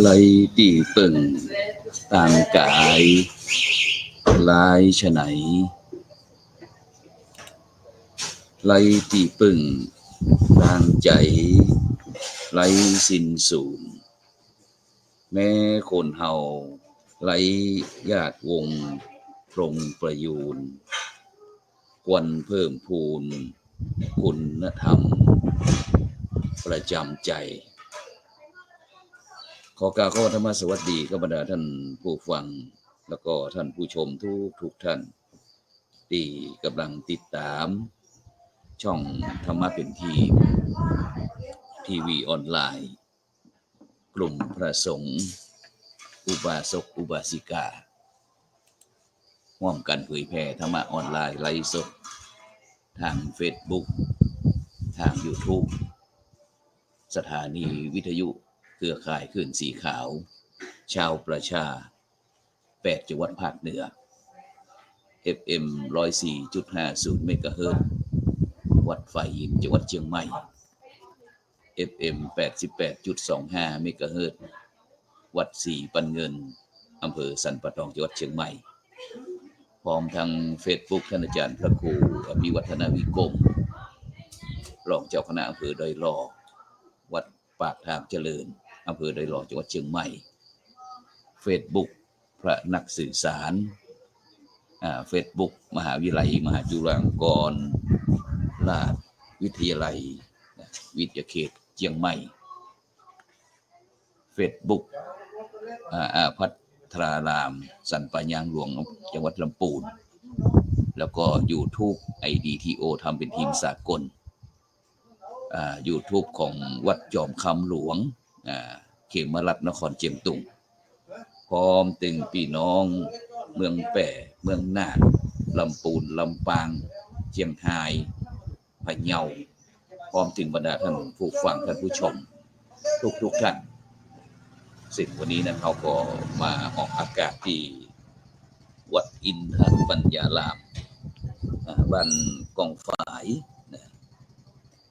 ไหลตีเปิ่งต่างกายลายฉไหนไหลตีปิ่งต่างใจไหลสินสูญแม้คนเฮาไหลญาติวงปรงประยูนควรเพิ่มพูน คุณธรรม ประจำใจ ขอกล่าวขอธรรมสวัสดีกับบรรดาท่านผู้ฟัง แล้วก็ท่านผู้ชมทุกทุกท่านที่กำลังติดตาม ช่องธรรมะเป็นทีทีวีออนไลน์ กลุ่มพระสงฆ์อุบาสกอุบาสิการ่วมกันเผยแผ่ธรรมะออนไลน์ไลฟ์สดทาง Facebook ทาง YouTube สถานีวิทยุ เครือข่ายขึ้นสีขาว ชาวประชา 8 จังหวัดภาคเหนือ FM 104.50เมกะเฮิรตวัดไฟยินจังหวัดเชียงใหม่ FM 88.25เมกะเฮิรตวัดสีปันเงินอำเภอสันปะตองจังหวัดเชียงใหม่ พร้อมทาง Facebook ท่านอาจารย์พระครูอภิวัฒนาวิกรมรองเจ้าคณะอำเภอดอยหล่อวัดปากทางเจริญ อำเภอดอยหล่อจังหวัดเชียงใหม่ Facebook พระนักสื่อสารอ่า Facebook มหาวิทยาลัย มหาจุฬาลงกรณราชวิทยาลัย วิทยาเขตเชียงใหม่ Facebook อ่าอาพัทราราม สันปายางหลวงจังหวัดลำปูน แล้วก็ YouTube IDTO ทำเป็นทีมสากลอ่า YouTube ของวัดจอมคำหลวง เขมรัตนครเจียมตุงพร้อมตึงพี่น้อง เมืองแป่เมืองน่านลำปูนลำปางเชียงรายพะเยาพร้อมถึงบรรดาท่านผู้ฟังท่านผู้ชม ทุกทุกท่านสิ่งวันนี้นะเขาก็มาออกอากาศที่วัดอินทปัญญารามบ้านกองฝาย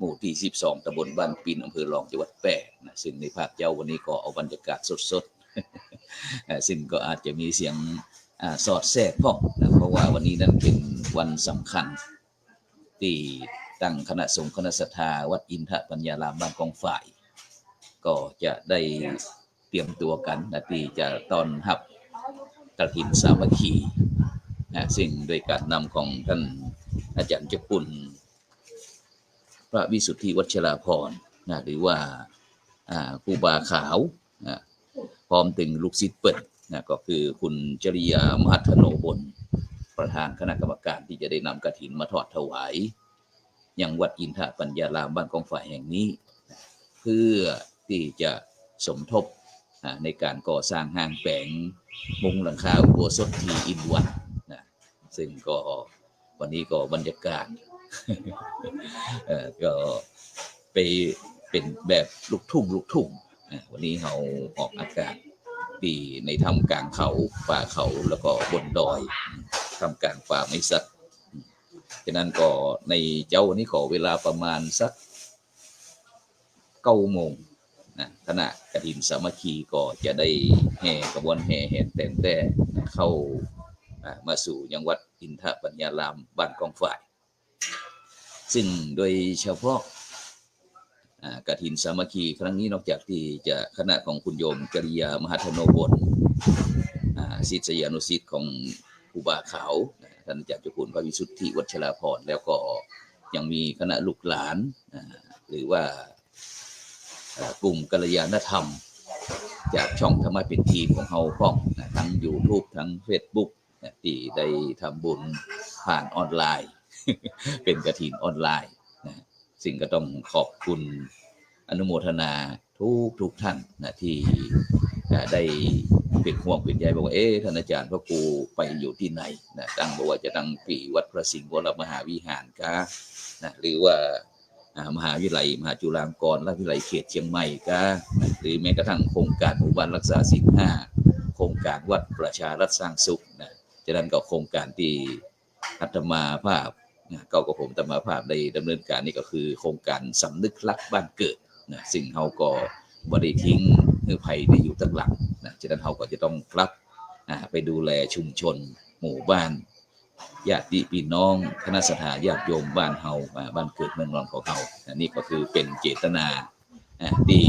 หมู่ที่ 12ตำบลบ้านปินอำเภอรองจังหวัดแปร่นะซึ่งในภาคเจ้าวันนี้ก็เอาบรรยากาศสดๆซึ่งก็อาจจะมีเสียงอสอดแทรกพ้องนะเพราะว่าวันนี้นั้นเป็นวันสำคัญ ที่ตั้งคณะสงฆ์คณะศรัทธาวัดอินทปัญญารามบ้านกองฝ่าย ก็จะได้เตรียมตัวกันนะที่จะตอนรับกระถินสามัคคีนะซึ่งโดยการนำของท่านอาจารย์เจ้าคุณ พระวิสุทธิวัชราพรนะหรือว่าครูบาขาวนะพร้อมถึงลูกศิษย์เปิดนะก็คือคุณจริยามหัทโนบลประธานคณะกรรมการที่จะได้นำกระถินมาทอดถวายยังวัดอินทปัญญารามบ้านกองฝ่ายแห่งนี้ เพื่อที่จะสมทบในการก่อสร้างห้างแปลงมุงหลังคาอุโบสถที่อินวันนะซึ่งก็วันนี้ก็บรรยากาศ ก็ไปเป็นแบบลูกทุ่งลูกทุ่งวันนี้เราออกอากาศดีในทำกลางเขาป่าเขาแล้วก็บนดอยทำกลางป่าไม่สัตว์ฉะนั้นก็ในเจ้าวันนี้ขอเวลาประมาณสักเก้าโมงนะคณะกฐินสามัคคีก็จะได้แห่กระบวนแห่แห่แต่นแต่เข้าอ่ามาสู่ยังวัดอินทปัญญารามบ้านกองฝ่าย ซึ่งโดยเฉพาะอ่ากฐินสามัคคีครั้งนี้นอกจากที่จะคณะของคุณโยมจริยามหัทโนบลศิษยานุศิษย์ของครูบาขาวท่านจารย์เจ้าคุณพระวิสุทธิวัชราพรแล้วก็ยังมีคณะลูกหลาน หรือว่ากลุ่มกัลยาณธรรม จากช่องธรรมะเป็นทีมของเฮาพ้องทั้ง YouTube ทั้ง Facebook ที่ได้ทำบุญผ่านออนไลน์ เป็นกระถินออนไลน์นะสิ่งก็ต้องขอบคุณอนุโมทนาทุกทุกท่านนะที่ได้เป็นห่วงเป็นใยบอกว่าเอ๊ะท่านอาจารย์พระครูไปอยู่ที่ไหนนะตั้งบอกว่าจะตั้งปีวัดพระสิงห์วรมหาวิหารกานะหรือว่ามหาวิทยาลัยมหาจุฬาลงกรณราชวิทยาลัยเขตเชียงใหม่กานะหรือแม้กระทั่งโครงการหมู่บ้านรักษาศีลห้าโครงการวัดประชารัฐสร้างสุขนะฉะนั้นก็โครงการที่อาตมาภาพ นะเก้ากับผมธรรมาภาพได้ดำเนินการนี่ก็คือ โครงการสำนึกรักบ้านเกิดนะสิ่งเขาก็บริทิ้งเฮือภัยได้อยู่ตั้งหลังนะฉะนั้นเราก็จะต้องกลับไปดูแลชุมชน หมู่บ้านญาติพี่น้องคณะสถาญาติโยมบ้านเฮาบ้านเกิดเมืองนอนของเฮาอันนี้ก็คือเป็นเจตนาที่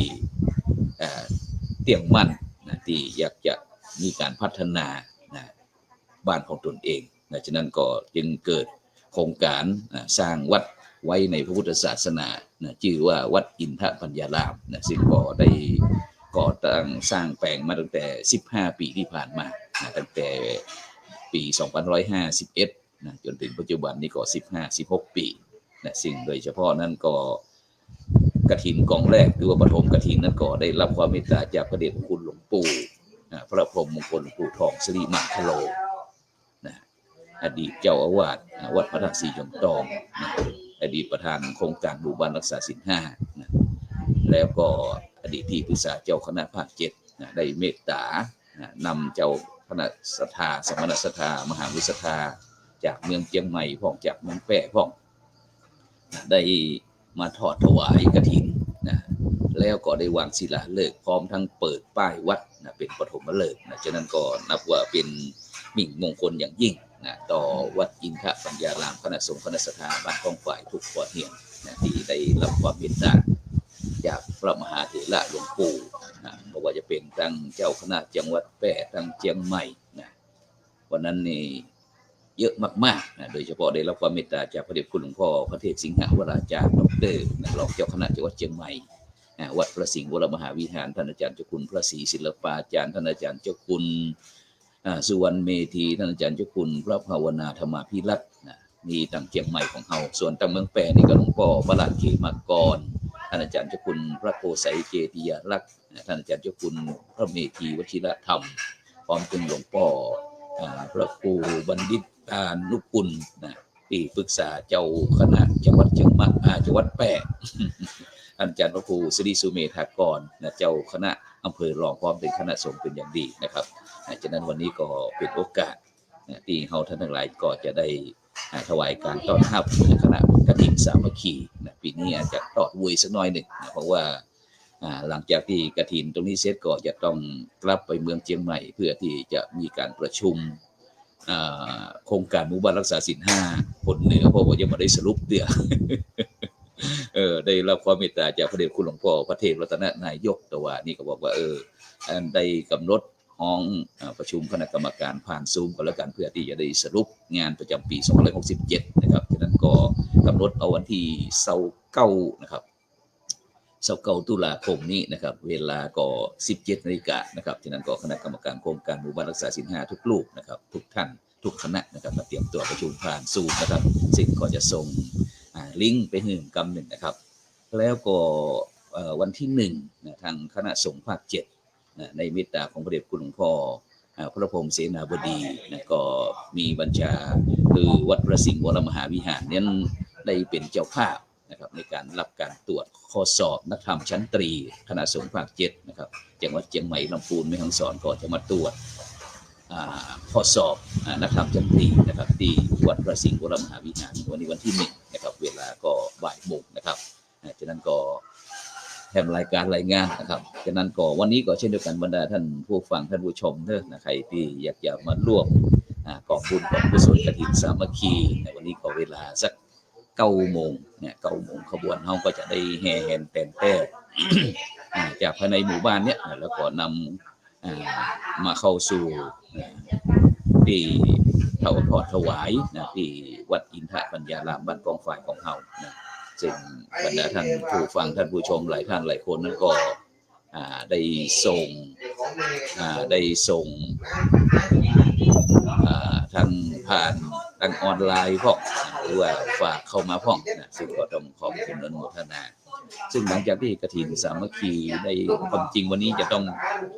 เตี่ยงมั่นนะที่อยากจะมีการพัฒนานะบ้านของตนเองนะฉะนั้นก็จึงเกิด โครงการสร้างวัดไว้ในพระพุทธศาสนาชื่อว่าวัดอินทปัญญารามซึ่งก็ได้ก่อตั้งสร้างแปลงมาตั้งแต่ 15 ปีที่ผ่านมาตั้งแต่ปี 2551นะจนถึงปัจจุบันนี้ก็ 15-16 ปีนะสิ่งโดยเฉพาะนั้นก็กระถินกองแรกหรือว่าปฐมกระถินนั้นก็ได้รับความเมตตาจากพระเดชพระคุณหลวงปู่พระพรหมมงคลหลวงปู่ทองสิริมังคโล อดีตเจ้าอาวาสวัดพระธาตุสีจอมทองนะอดีตประธานโครงการหมู่บ้านรักษาศีลห้านะแล้วก็อดีตที่ปรึกษาเจ้าคณะภาคเจ็ดนะได้เมตตานะนำเจ้าคณะสถาสมณสถามหาวิสถาจากเมืองเชียงใหม่พ่องจากเมืองแปะพ่องนะได้มาทอดถวายกฐินนะแล้วก็ได้วางศิลาฤกษ์พร้อมทั้งเปิดป้ายวัดนะเป็นปฐมฤกษ์นะฉะนั้นก็นับว่าเป็นมิ่งมงคลอย่างยิ่ง นะต่อวัดอินทปัญญารามคณะสงฆ์คณะสถาบ้านกองฝ่ายทุกปอเหียนนะที่ได้รับความเมตตาจากพระมหาเถระหลวงปู่นะไม่ว่าจะเป็นทั้งเจ้าคณะจังหวัดแปะทั้งเชียงใหม่นะวันนั้นนี่เยอะมากๆนะโดยเฉพาะได้รับความเมตตาจากพระเดชคุณหลวงพ่อพระเทพสิงหวราจารย์ดรรองเจ้าคณะจังหวัดเชียงใหม่วัดพระสิงห์วรมหาวิหารท่านอาจารย์เจ้าคุณพระศรีศิลปาจารย์ท่านอาจารย์เจ้าคุณ สุวรรณเมธีท่านอาจารย์เจ้าคุณพระภาวนาธรรมาภิรัตน์นะมีต่างเชียงใหม่ของเฮาส่วนต่างเมืองแปรนี่ก็หลวงพ่อพระราชเขมากรท่านอาจารย์เจ้าคุณพระโกไสยเจติยาลักษ์ท่านอาจารย์เจ้าคุณพระเมธีวชิรธรรม พร้อมถึงหลวงพ่อพระครูบัณฑิตอานุกุลนะที่ปรึกษาเจ้าคณะจังหวัดเชียงใหม่อ่าจังหวัดแปรท่านอาจารย์พระครูสิริสุเมธากรนะเจ้าคณะอำเภอรองพร้อมเป็นคณะสงฆ์เป็นอย่างดีนะครับ ฉะนั้นวันนี้ก็เป็นโอกาสที่เฮาท่านทั้งหลายก็จะได้ถวายการต้อนรับคณะกฐินสามัคคีนะปีนี้อาจจะตอดวุยสักหน้อยหนึ่งนะเพราะว่าหลังจากที่กฐินตรงนี้เสร็จก็จะต้องกลับไปเมืองเชียงใหม่ เพื่อที่จะมีการประชุมโครงการมู่บ้านรักษาศีลห้าผลเหนือเพราะว่ายังไม่ได้สรุปเดือเออได้รับความเมตตาจากพระเดชคุณหลวงพ่อพระเทพรัตนนายกแต่ว่านี่ก็บอกว่าเออได้กำหนด ห้องประชุมคณะกรรมการผ่านซูมก็แล้วกันเพื่อที่จะได้สรุปงานประจำปี 2567 นะครับฉะนั้นก็กำหนดเอาวันที่เสาร์เก้านะครับเสาร์เก้าตุลาคมนี้นะครับ เวลาก็ 17นาฬิกานะครับฉะนั้นก็คณะกรรมการโครงการหมู่บ้านรักษาศีลห้าทุกลูกนะครับ ทุกท่านทุกคณะนะครับมาเตรียมตัวประชุมผ่านซูมนะครับซึ่งก็จะส่งลิงก์ไปให้กำหนึ่งนะครับ แล้วก็วันที่หนึ่งนะทางคณะสงฆ์ภาคเจ็ด ในเมตตาของพระเดชคุณหลวงพ่อพระพรหมเสนาบดีนะก็มีบัญชาคือวัดพระสิงห์วรมหาวิหารนั้นได้เป็นเจ้าภาพนะครับในการรับการตรวจข้อสอบนักธรรมชั้นตรีคณะสงฆ์ภาคเจ็ดนะครับจังหวัดเชียงใหม่ลำพูนแม่ฮ่องสอนก็จะมาตรวจข้อสอบนักธรรมชั้นตรีนะครับที่วัดพระสิงห์วรมหาวิหารวันนี้วันที่หนึ่งนะครับเวลาก็บ่ายโมงนะครับฉะนั้นก็ แถมรายการรายงานนะครับฉะนั้นก็วันนี้ก็เช่นเดียวกันบรรดาท่านผู้ฟังท่านผู้ชมเด้อนะใครที่อยากจะมาร่วมอ่ากองบุญกองกุศลกฐินสามัคคีในวันนี้ก็เวลาสักเก้าโมงเนี่ยเก้าโมงขบวนเฮาก็จะได้แห่แหนแต่นแต่อ่าจากภายในหมู่บ้านเนี่ยแล้วก็นำมาเข้าสู่ที่เถาทอดถวายนะที่วัดอินทปัญญารามบ้านกองฝ่ายของเฮานะ ซึ่งบรรดาท่านผู้ฟังท่านผู้ชมหลายท่านหลายคนนั้นก็ได้ส่งได้ส่งทางผ่านทางออนไลน์พ่องหรือว่าฝากเข้ามาพ่องนะซึ่งก็ต้องขอบคุณอนุโมทนา ซึ่งหลังจากที่กฐินสามัคคีได้ความจริงวันนี้จะต้อง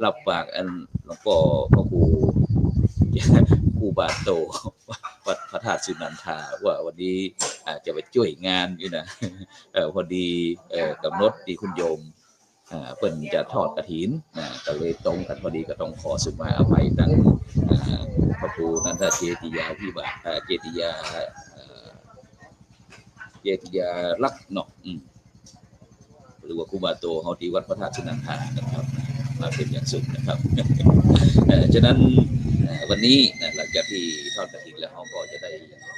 รับฝากอันหลวงพ่อพระครูครูบาโตวัด พระธาตุสุนันทาว่าวันนี้อาจจะไปช่วยงานอยู่นะพอดีกำหนดที่คุณโยมเพิ่นจะทอดกระถินนะก็เลยตรงกันพอดีก็ต้องขอสุมาอภัยตั้งพระครูนันทเจติยาพิบาลอ่าเจติยาเจติยาลักษณ์เนาะอืมหรือว่าครูบาโตเฮาที่วัดพระธาตุสุนันทานะครับมาเป็นอย่างสูงนะครับฉะนั้น วันนี้หลังจากที่ทอดกระถิ่นแล้วเราก็จะได้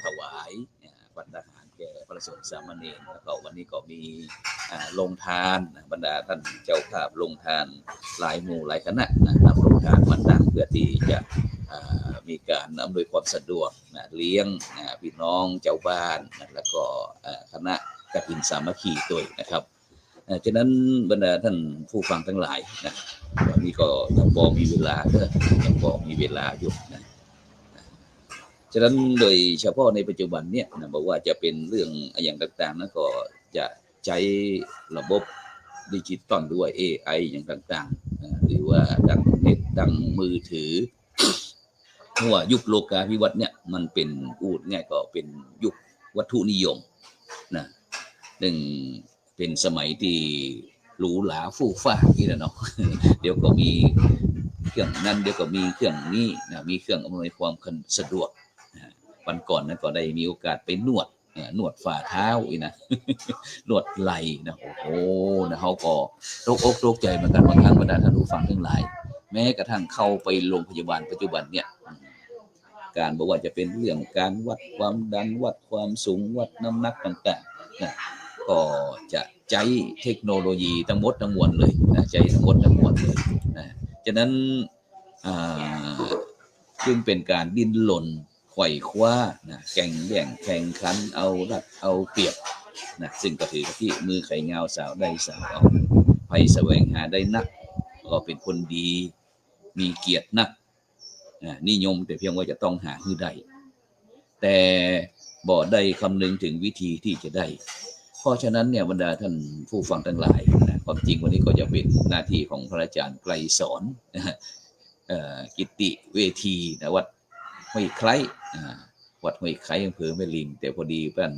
ถวายเอ่อปัตตาหารแก่พระสงฆ์สามเณรแล้วก็วันนี้ก็มีลงทานบรรดาท่านเจ้าภาพลงทานหลายหมู่หลายคณะนะครับลงทานมันดังเพื่อที่จะมีการอำนวยความสะดวกเลี้ยงพี่น้องเจ้าบ้านแล้วก็คณะกฐินสามัคคีด้วยนะครับ ฉะนั้นบรรดาท่านผู้ฟังทั้งหลายนะวันนี้ก็ยังพอมีเวลาเด้อยังพอมีเวลาอยู่นะฉะนั้นโดยเฉพาะในปัจจุบันเนี่ยนะบอกว่าจะเป็นเรื่องอย่างต่างๆนะก็จะใช้ระบบดิจิตอลด้วย AI อย่างต่างๆ หรือว่าดังเน็ตดังมือถือเพราะว่ายุคโลกาภิวัตน์เนี่ยมันเป็นอูดง่ายก็เป็นยุควัตถุนิยมนะหนึ่ง เป็นสมัยที่หรูหราฟู่ฟ้าอย่างนี้แหละเนาะเดี๋ยวก็มีเครื่องนั้นเดี๋ยวก็มีเครื่องนี้นะมีเครื่องอำนวยความสะดวกวันก่อนนั้นก็ได้มีโอกาสไปนวดอ่อนวดฝ่าเท้าอีนะนวดไหล่นะโอ้โหนะเขาก็โรคอกโรคใจเหมือนกันบางครั้งบรรดาท่านผู้ฟังทั้งหลาย แม้กระทั่งเข้าไปโรงพยาบาลปัจจุบันเนี่ยการบอกว่าจะเป็นเรื่องการวัดความดันวัดความสูงวัดน้ำหนักต่างๆนะ ก็จะใช้เทคโนโลยีทั้งหมดทั้งมวลเลยนะใช้ทั้งหมดทั้งมวลเลยนะฉะนั้นอ่าจึงเป็นการดิ้นรนไขว่คว้านะแข่งแย่งแข่งขันเอารัดเอาเปรียบนะซึ่งก็ถือที่มือไข่เงาสาวได้สาวไปแสวงหาได้นัก ก็เป็นคนดีมีเกียรตินักอ่านิยมแต่เพียงว่าจะต้องหาให้ได้ แต่บ่ได้คำนึงถึงวิธีที่จะได้ ราะฉะนั้นเนี่ยบรรดาท่านผู้ฟังทั้งหลายนะความจริงวันนี้ก็จะเป็นหน้าที่ของพระอาจารย์ไกลสอนกิติเวทีนะวัดห้วยไคล้วัดห้วยไคล้อำเภอแม่ลิง แต่พอดีเป็น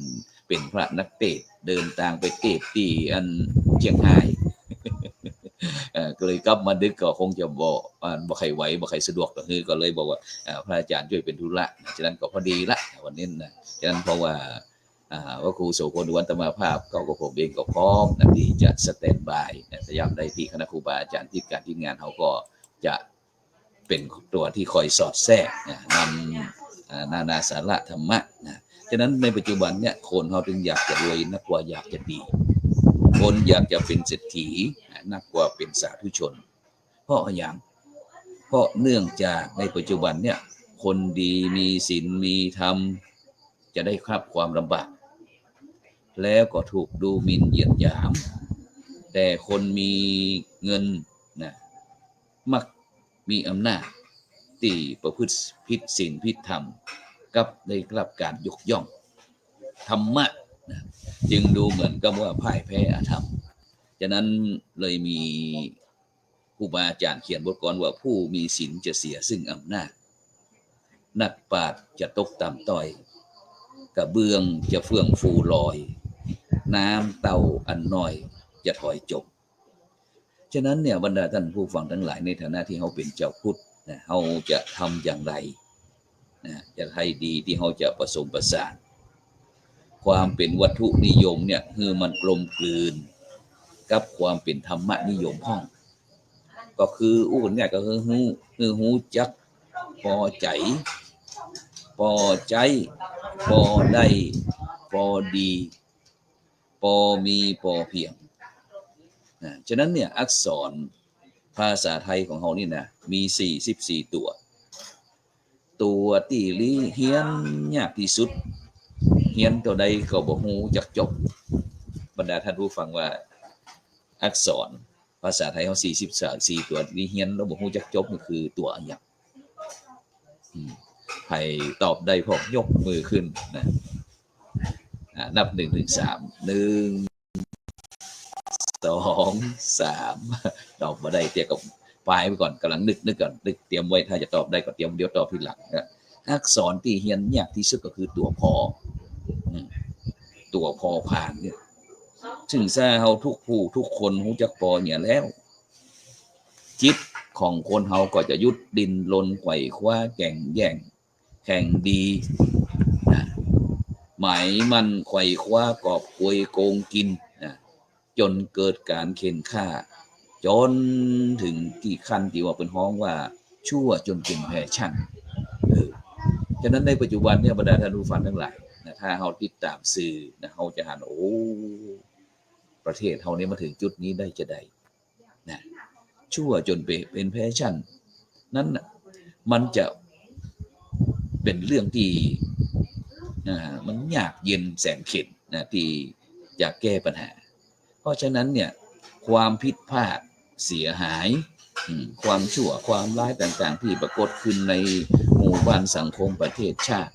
เป็นพระนักเตะเดินทางไปเตะที่อันเชียงรายเออก็เลยกลับมาดึกก็คงจะบอ่าบ่ใครไหวบ่ใครสะดวกก็คือก็เลยบอกว่าพระอาจารย์ช่วยเป็นธุระฉะนั้นก็พอดีละวันนี้นะฉะนั้นเพราะว่า ว่าครูโสพลวันตมาภาพก็ก็ผมเองก็พร้อมนะที่จะสแตนบายนะพยายามได้ที่คณะครูบาอาจารย์ที่การที่งานเขาก็จะเป็นตัวที่คอยสอดแทรกนะนำนานาสาระธรรมะนะฉะนั้นในปัจจุบันเนี่ยคนเขาถึงอยากจะรวยนักกว่าอยากจะดี คนอยากจะเป็นเศรษฐีนักกว่าเป็นสาธุชน เพราะอย่างเพราะเนื่องจากในปัจจุบันเนี่ยคนดีมีศีลมีธรรมจะได้ครับความลำบาก แล้วก็ถูกดูหมิ่นเหยียดหยาม แต่คนมีเงินนะมักมีอำนาจที่ประพฤติผิดศีลผิดธรรมกับได้รับการยกย่อง ธรรมะนะจึงดูเหมือนกับว่าพ่ายแพ้อาธรรม ฉะนั้นเลยมีครูบาอาจารย์เขียนบทกลอนว่าผู้มีศีลจะเสียซึ่งอำนาจ นักปราชญ์จะตกต่ำต้อย กระเบื้องจะเฟื่องฟูลอย น้ำเต่าอันน้อยจะถอยจบ ฉะนั้นเนี่ยบรรดาท่านผู้ฟังทั้งหลายในฐานะที่เขาเป็นเจ้าพุทธนะเขาจะทำอย่างไรนะจะให้ดีที่เขาจะผสมประสานความเป็นวัตถุนิยมเนี่ยคือมันกลมกลืน กับความเป็นธรรมนิยมห้อง ก็คืออู้เนี่ยก็คือหูคือหูจักพอใจพอใจพอได้พอดี พอมีพอเพียงนะฉะนั้นเนี่ยอักษรภาษาไทยของเขานี่นะมีสี่สิบสี่ตัว ตัวที่ลีเฮียนยากที่สุด เฮียนตัวใดก็บ่ฮู้จักจบบรรดาท่านผู้ฟังว่าอักษรภาษาไทยเขาสี่สิบสี่ตัวนี่เฮียนแล้วบ่ฮู้จักจบก็คือตัวอันหยังใครตอบได้พอยกมือขึ้นนะ นับหนึ่งถึงสามหนึ่งสองสามตอบมาได้เตียกับปลายไปก่อนกำลังนึกนึกก่อนนึกเตรียมไว้ถ้าจะตอบได้ก็เตรียมเดี๋ยวตอบทีหลังอักษรที่เฮียนยากที่สุดก็คือตัวพอตัวพอผ่านเนี่ยซึ่งแซ่เฮาทุกผู้ทุกคนรู้จักพอเนี่ยแล้ว จิตของคนเฮาก็จะยุดดินลนไขว่คว้าแก่งแย่ง แข่งดี หมายมันไขว่คว้ากอบควยโกงกินนะจนเกิดการเข็นฆ่า จนถึงที่ขั้นที่ว่าเป็นห้องว่าชั่วจนเป็นแฟชั่นเออฉะนั้นในปัจจุบันเนี่ยบรรดาท่านผู้ฟังทั้งหลายนะถ้าเราติดตามสื่อนะเราจะหันโอ้ประเทศเราเนี่ยมาถึงจุดนี้ได้จะได้นะชั่วจนเป็นแฟชั่น นั้นน่ะมันจะเป็นเรื่องที่ มันยากเย็นแสนเข็ญนะที่จะแก้ปัญหา เพราะฉะนั้นเนี่ยความผิดพลาดเสียหายความชั่วความร้ายต่างๆ ที่ปรากฏขึ้นในหมู่บ้านสังคมประเทศชาติ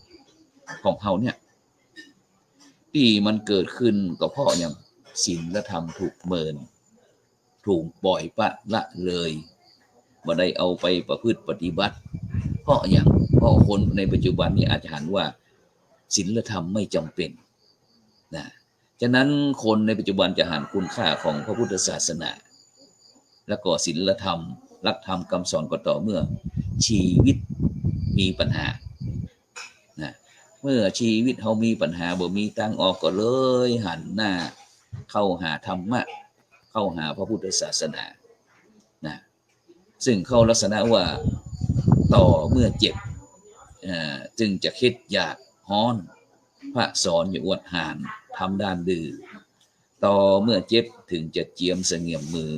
ของเขาเนี่ยที่มันเกิดขึ้นก็เพราะอย่างศีลธรรมถูกเมิน ถูกปล่อยปละละเลยมาได้เอาไปประพฤติปฏิบัติ เพราะอย่างเพราะคนในปัจจุบันนี้อาจจะหันว่า ศีลธรรมไม่จำเป็นนะฉะนั้นคนในปัจจุบันจะหันคุณค่าของพระพุทธศาสนา แล้วก็ศีลธรรมหลักธรรมคำสอนก็ต่อเมื่อชีวิตมีปัญหานะเมื่อชีวิตเขามีปัญหาบ่มีทางออกก็เลยหันหน้า เข้าหาธรรมะ เข้าหาพระพุทธศาสนานะซึ่งเข้าลักษณะว่าต่อเมื่อเจ็บอ่อจึงจะคิดอยาก ฮ้อน พระสอนอย่าอวดหานทำด้านดื้อต่อเมื่อเจ็บถึงจะเจียมเสงี่ยมมือ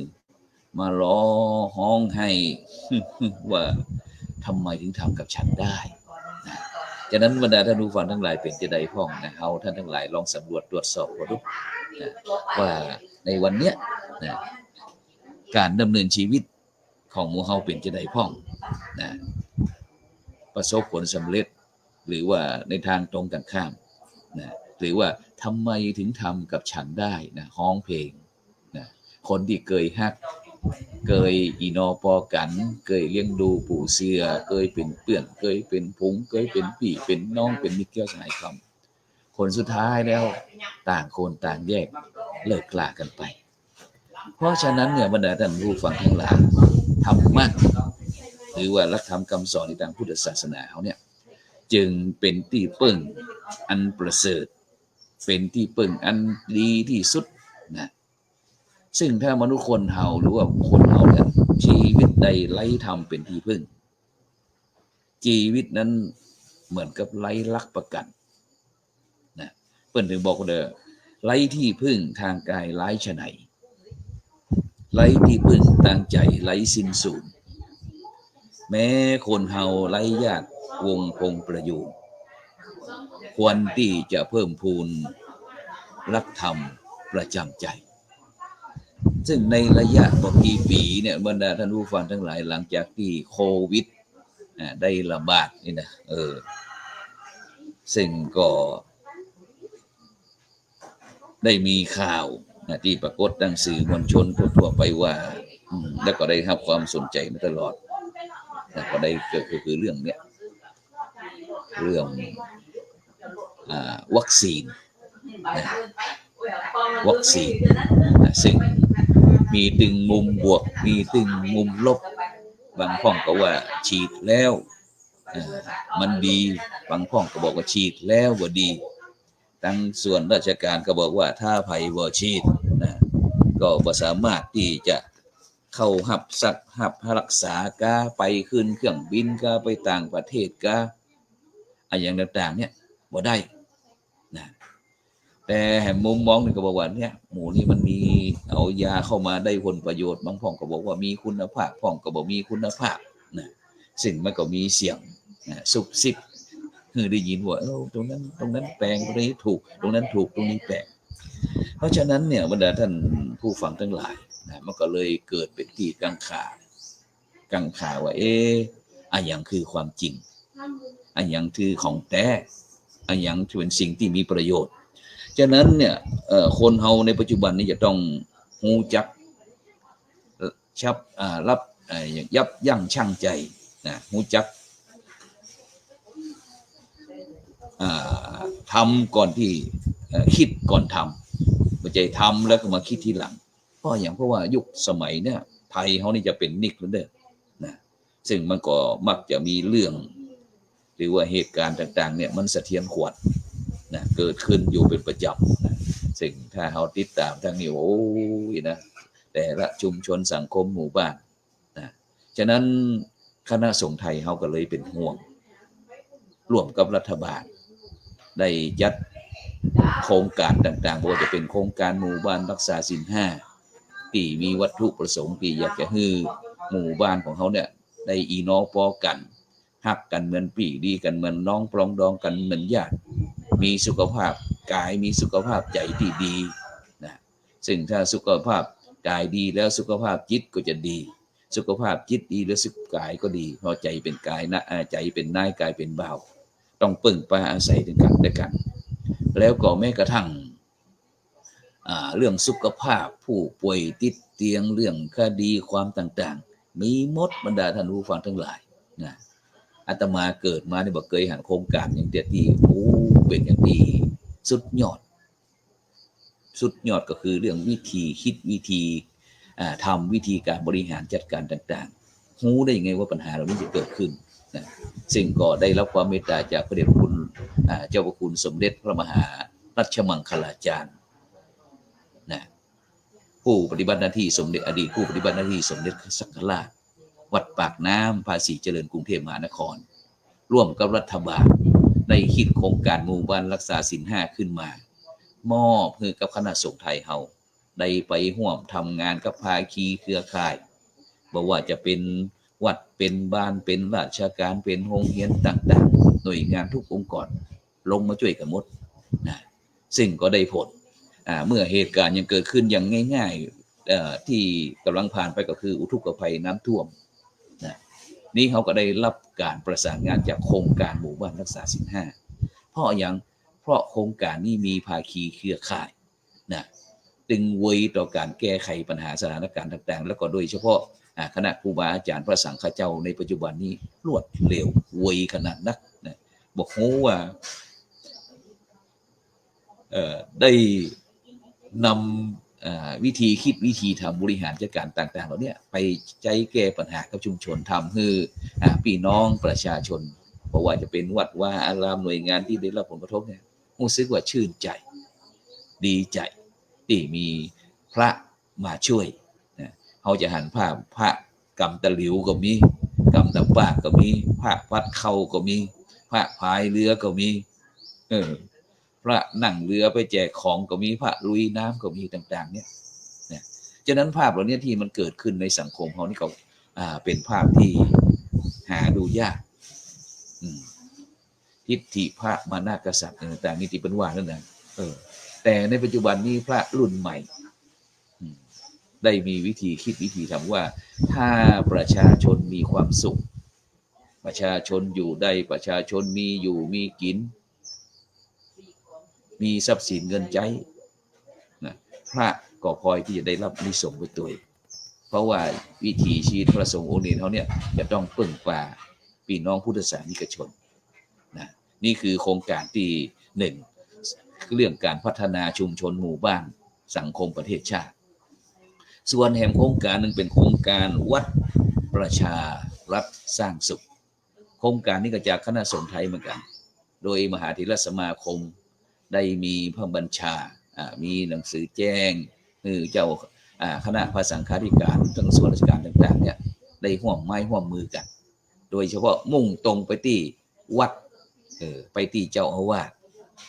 มาล้อห้องให้ว่าทำไมถึงทำกับฉันได้นะฉะนั้นบรรดาท่านผู้ฟังทั้งหลายเป็นจะไดพ้องนะเฮาท่านทั้งหลายลองสำรวจตรวจสอบดูนะว่าในวันเนี้ยนะการดำเนินชีวิตของหมูเฮาเป็นจะไดพ้องนะประสบผลสำเร็จ หรือว่าในทางตรงกันข้ามนะหรือว่าทำไมถึงทำกับฉันได้นะฮ้องเพลงนะคนที่เคยฮักเคยอีนอปอกันเคยเลี้ยงดูปู่เสือเคยเป็นเปื่อนเคยเป็นพุงเคยเป็นพี่เป็นน้องเป็นมิตรแก้วสายคำคนสุดท้ายแล้วต่างคนต่างแยกเลิกลากันไป เพราะฉะนั้นเนี่ยบรรดาท่านผู้ฟังทั้งหลายธรรมะหรือว่าหลักธรรมคำสอนในทางพุทธศาสนาเขาเนี่ย จึงเป็นที่ปึ้งอันประเสริฐ เป็นที่ปึ้งอันดีที่สุดนะซึ่งถ้ามนุษย์คนเฮาหรือว่าคนเฮาเนี่ยชีวิตใดไร้ธรรมเป็นที่พึ่ง ชีวิตนั้นเหมือนกับไร้ลักประกันนะเปิ้นถึงบอกเด้อไร้ที่พึ่งทางกายไร้ฉะไหนไร้ที่พึ่งทางใจไร้สิ้นสูญ แม้คนเฮาไร้ญาติวงพงประยูนควรที่จะเพิ่มพูนรักธรรมประจำใจ ซึ่งในระยะบอกกี่ปีเนี่ยบรรดาท่านผู้ฟังทั้งหลายหลังจากที่โควิดได้ระบาดนี่นะเออซึ่งก็ได้มีข่าวนะที่ปรากฏดังสื่อมวลชนทั่วไปว่า แล้วก็ได้รับความสนใจมาตลอด ก็ได้เกิดก็คือเรื่องเนี้ยเรื่องอวัคซีนนะวัคซีนนะซึ่งมีตึงมุมบวก มีตึงมุมลบ บางพ้องก็ว่าฉีดแล้วมันดี บางพ้องก็บอกว่าฉีดแล้วว่าดี ทั้งส่วนราชการก็บอกว่าถ้าไผ่บ่าฉีดนะก็สามารถที่จะ เข้าหับสักหับรักษากาไปขึ้นเครื่องบินกาไปต่างประเทศกาอะไรอย่างต่าง ๆ เนี่ยบ่ได้นะแต่แห่งมุมมองนึงก็บอกว่าเนี่ยหมูนี่มันมีเอายาเข้ามาได้ผลประโยชน์บางพ่องก็บอกว่ามีคุณภาพพ่องก็บอกมีคุณภาพนะสิ่งมันก็มีเสียงนะซุบซิบคือได้ยินว่าเออตรงนั้น ตรงนั้นแปลงตรงนี้ถูก ตรงนั้นถูกตรงนี้แปลงเพราะฉะนั้นเนี่ยบรรดาท่านผู้ฟังทั้งหลาย นะมันก็เลยเกิดเป็นที่กังขากังขาว่า เออะอย่างคือความจริงอะอย่างคือของแท้อะอย่างที่เป็นสิ่งที่มีประโยชน์ ฉะนั้นเนี่ยคนเฮาในปัจจุบันนี้จะต้องหูจักชับรับยับยั้งชั่งใจนะหูจักทำก่อนที่คิดก่อนทำม่ใช่ทำแล้วก็มาคิดทีหลัง ราะอย่างเพราะว่ายุคสมัยเนี่ยไทยเขานี่จะเป็นนิกแล้วเด้อนะซึ่งมันก็มักจะมีเรื่อง หรือว่าเหตุการณ์ต่าง ๆ เนี่ยมันสะเทือนขวัญนะเกิดขึ้นอยู่เป็นประจำนะซึ่งถ้าเราติดตามทางนี้โอ้ยนะแต่ละชุมชนสังคมหมู่บ้านนะฉะนั้นคณะสงฆ์ไทยเขาก็เลยเป็นห่วงร่วมกับรัฐบาล ได้ยัดโครงการต่างๆบ่ว่าจะเป็นโครงการหมู่บ้านรักษาศีลห้า ที่มีวัตถุประสงค์ที่อยากจะให้หมู่บ้านของเขาเนี่ยได้อีน้องปอกันหักกันเหมือนพี่ดีกันเหมือนน้องปรองดองกันเหมือนญาติมีสุขภาพกายมีสุขภาพใจที่ดีนะซึ่งถ้าสุขภาพกายดีแล้วสุขภาพจิตก็จะดี สุขภาพจิตดีแล้วสุขกายก็ดีพราะใจเป็นกายนะอ่าใจเป็นนายกายเป็นเบาต้องปึ่งปาอาศัยถึงกันและกัน แล้วก็แม้กระทั่ง เรื่องสุขภาพผู้ป่วยติดเตียงเรื่องคดีความต่างๆ มีมดบรรดาท่านผู้ฟังทั้งหลายนะอาตมาเกิดมาเนี่ยบอกเคยหันโครงการอย่างเดียที่โอ้เป็นอย่างดีสุดยอด สุดยอดก็คือเรื่องวิธีคิดวิธีอ่าทำวิธีการบริหารจัดการต่างๆรู้ได้ยังไงว่าปัญหาเหล่านี้จะเกิดขึ้นนะซึ่งก็ได้รับความเมตตาจากพระเดชพระคุณเจ้าพระคุณสมเด็จพระมหารัชมังคลาจารย์ ผู้ปฏิบัติหน้าที่สมเด็จอดีตผู้ปฏิบัติหน้าที่สมเด็จสังฆราช วัดปากน้ำภาษีเจริญกรุงเทพมหานคร ร่วมกับรัฐบาลได้คิดโครงการหมู่บ้านรักษาศีลห้าขึ้นมา มอบให้กับคณะสงฆ์ไทยเฮาได้ไปห่วมทำงานกับภาคีเครือข่ายบอกว่าจะเป็นวัดเป็นบ้านเป็นราชการเป็นโรงเรียนต่าง ๆ หน่วยงานทุกองค์กรลงมาช่วยกันหมดนะซึ่งก็ได้ผล เมื่อเหตุการณ์ยังเกิดขึ้นอย่างง่าย ๆที่กำลังผ่านไปก็คืออุทกภัยน้ำท่วมนะนี่เขาก็ได้รับการประสานงานจากโครงการหมู่บ้านรักษาสินห้าเพราะอย่างเพราะโครงการนี้มีภาคีเครือข่ายนะตึงไวยต่อการแก้ไขปัญหาสถานการณ์ต่าง ๆ แล้วก็โดยเฉพาะคณะครูบาอาจารย์พระสังฆเจ้าในปัจจุบันนี้รวดเร็วไวขนาดนักนะบอกโหว่าได้ นำวิธีคิดวิธีทำบริหารจัดการต่างๆเหล่านี้ไปใจแก้ปัญหากับชุมชนทำให้อ่าพี่น้องประชาชนเพราะว่าจะเป็นวัดว่าอารามหน่วยงานที่ได้รับผลกระทบเนี่ยรู้สึกว่าชื่นใจ ดีใจที่มีพระมาช่วยนะเขาจะหันภาพพระกำตะหลิวก็มีกำตะปากก็มีพระพัดเข้าก็มีพระพายเรือก็มี เออ พระนั่งเรือไปแจกของก็มีพระลุยน้ำก็มีต่าง ๆ เนี่ยนะฉะนั้นภาพเหล่านี้ที่มันเกิดขึ้นในสังคมเขานี่ก็เป็นภาพที่หาดูยากทิฏฐิพระมานาากษัตริย์ต่างๆนี่ที่เป็นว่านั่นนะเออ แต่ในปัจจุบันนี้พระรุ่นใหม่ได้มีวิธีคิดวิธีทำว่า ถ้าประชาชนมีความสุข ประชาชนอยู่ได้ประชาชนมีอยู่มีกิน มีทรัพย์สินเงินใจนะพระก็พลอยที่จะได้รับนิสงส์ไปตัวเพราะว่าวิถีชีวิตพระสงฆ์องค์นี้เขาเนี่ยจะต้องเปึ่งป่าพี่น้องพุทธศาสนิกชนนะนี่คือโครงการที่หนึ่งเรื่องการพัฒนาชุมชนหมู่บ้านสังคมประเทศชาติ ส่วนแห่งโครงการหนึ่งเป็นโครงการวัดประชารัฐสร้างสุข โครงการนี้ก็จากคณะสงฆ์ไทยเหมือนกัน โดยมหาเถรสมาคม ได้มีพระบัญชาอ่ามีหนังสือแจ้งคือเจ้าอ่าคณะพระสังฆาธิการทั้งส่วนราชการต่างๆเนี่ยได้ห่วมไม้ห่วมมือกัน โดยเฉพาะมุ่งตรงไปที่วัดเออไปที่เจ้าอาวาส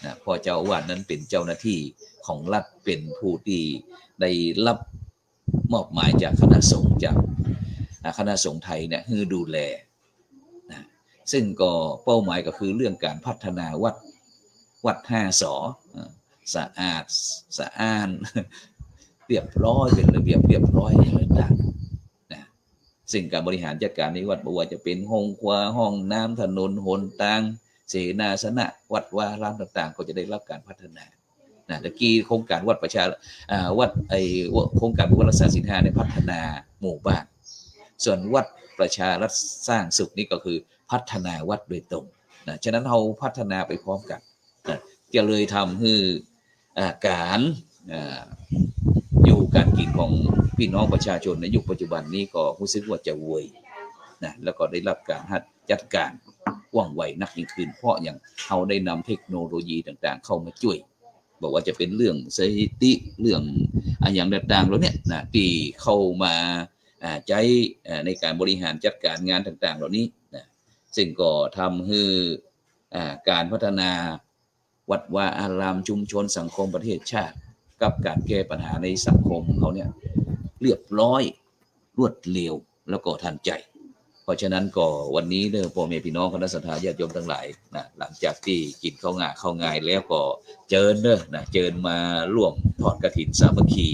นะเพอเจ้าอาวาสนั้นเป็นเจ้าหน้าที่ของรัฐเป็นผู้ที่ได้รับมอบหมายจากคณะสงฆ์จากคณะสงฆ์ไทยเนี่ยคือดูแลนะซึ่งก็เป้าหมายก็คือเรื่องการพัฒนาวัด วัดห้าสออ่าสะอาดสะอ้านเรียบร้อยเป็นระเบียบเรียบร้อยอะไรต่างนะสิ่งการบริหารจัดการในวัดบว่าจะเป็นห้องครัวห้องน้ำถนนหนทางเสนาสนะวัดวารามต่างๆ ก็จะได้รับการพัฒนานะตะกี้โครงการวัดประชาวัดไอโครงการวัดรักษาศีลห้าในพัฒนาหมู่บ้าน ส่วนวัดประชารัฐสร้างสุขนี่ก็คือพัฒนาวัดโดยตรงนะฉะนั้นเราพัฒนาไปพร้อมกัน จะเลยทำให้อาการอยู่การกินของพี่น้องประชาชนในยุคปัจจุบันนี้ก็รู้สึกว่าจะเวยนะแล้วก็ได้รับการหัดจัดการว่องไวนักยิ่งขึ้น เพราะอย่างเขาได้นำเทคโนโลยีต่างๆ เข้ามาช่วย บอกว่าจะเป็นเรื่องสถิติเรื่องอะอย่างต่างๆแล้วเนี่ยนะที่เข้ามาใจอ่าในการบริหารจัดการงานต่างๆ เหล่านี้นะซึ่งก็ทำให้อ่าการพัฒนา วัดวาอารามชุมชนสังคมประเทศชาติ กับการแก้ปัญหาในสังคมของเขาเนี่ยเรียบร้อยรวดเร็วแล้วก็ทันใจ เพราะฉะนั้นก็วันนี้เด้อพ่อแม่พี่น้องคณะสัตยาญาติโยมทั้งหลายนะหลังจากที่กินข้าวงาข้าวงายแล้วก็เจิญเด้อนะเจิญมาร่วมทอดกฐินสามัคคี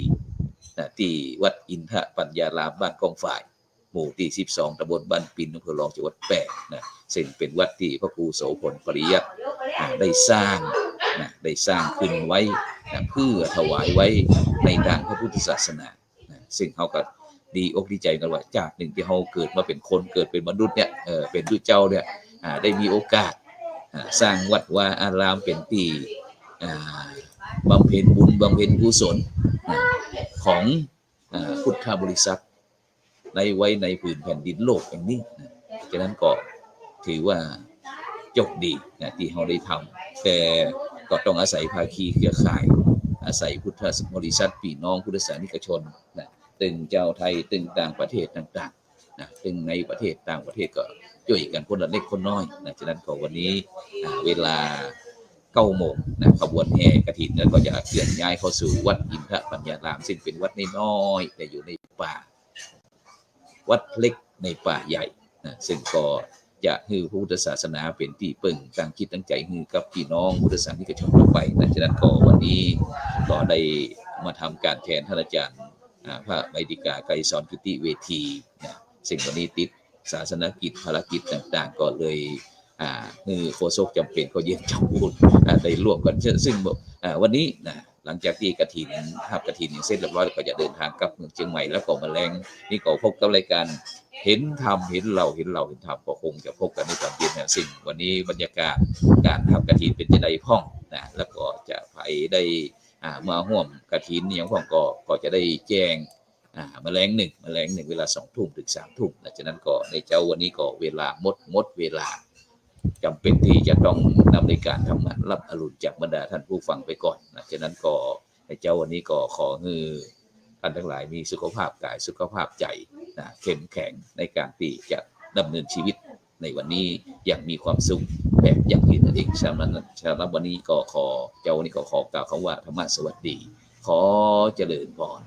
นะที่วัดอินทปัญญารามบ้านกองฝ่าย หมู่ที่ 12ตำบลบ้านปินอำเภอรองจังหวัดแปะนะซึ่งเป็นวัดที่พระครูโสพลปริยัตินะได้สร้างนะได้สร้างขึ้นไว้นะเพื่อถวายไว้ในทางพระพุทธศาสนานะซึ่งเขาก็ดีอกดีใจกันว่าจากหนึ่งที่เขาเกิดมาเป็นคนเกิดเป็นมนุษย์เนี่ยเออเป็นดุจเจ้าเนี่ยได้มีโอกาสสร้างวัดวาอารามเป็นที่บำเพ็ญบุญบำเพ็ญกุศลของพุทธบริษัท ในไว้ในผืนแผ่นดินโลกอย่างนี้นะฉะนั้นก็ถือว่าโชคดีนะที่เราได้ทำแต่ก็ต้องอาศัยภาคีเครือข่าย อาศัยพุทธบริษัทพี่น้องพุทธศาสนิกชนนะตึงเจ้าไทยตึงต่างประเทศต่างๆนะตึงในประเทศต่างประเทศก็ช่วยกันคนละเล็กคนน้อยนะฉะนั้นก็วันนี้เวลาเก้าโมงนะขบวนแห่กฐินนั้นก็จะเคลื่อนย้ายเข้าสู่วัดอินทปัญญาราม ซึ่งเป็นวัดน้อยๆแต่อยู่ในป่า วัดเล็กในป่าใหญ่นะซึ่งก็จะให้พุทธศาสนาเป็นที่เปึ่งตั้งคิดตั้งใจให้กับพี่น้องพุทธศาสนิกชนทั่วไปนะฉะนั้นก็วันนี้ก็ได้มาทำการแทนท่านอาจารย์พระไบดิกาไกรสอนกิติเวทีนะซึ่งวันนี้ติดศาสนกิจภารกิจต่าง ๆ ก็เลยอ่าคือโคศกจำเป็นก็เยี่ยมเจ้าพูดได้ร่วมกันซึ่งอ่าวันนี้นะ หลังจากที่กระถินทับกระถินเสร็จเรียบร้อยก็จะเดินทางกลับเมืองเชียงใหม่แล้วก็มาแรงนี่ก็พบกับรายการเห็นธรรมเห็นเราเห็นเราเห็นธรรมก็คงจะพบกันในตอนเย็นนะสิ่ง วันนี้บรรยากาศการทำกระถินเป็นจะได้พ่องนะแล้วก็จะไปได้มาห่วมกระถินอย่างพ่องก็ก็จะได้แจ้งอ่าแมลงหนึ่งมาแมลงหนึ่งเวลาสองทุ่มถึงสามทุ่มนะฉะนั้นก็ในเจ้าวันนี้ก็เวลาหมดหมดเวลา จำเป็นที่จะต้องนำในการทำงานรับอรุณจากบรรดาท่านผู้ฟังไปก่อนนะฉะนั้นก็ในเจ้าวันนี้ก็ขอให้ท่านทั้งหลายมีสุขภาพกายสุขภาพใจนะเข้มแข็งในการที่จะดำเนินชีวิตในวันนี้อย่างมีความสุขแบบอย่างยืนนั่นเองฉะนั้นฉะนั้นวันนี้ก็ขอเจ้าวันนี้ก็ขอกล่าวคำว่าธรรมะสวัสดี ขอเจริญพร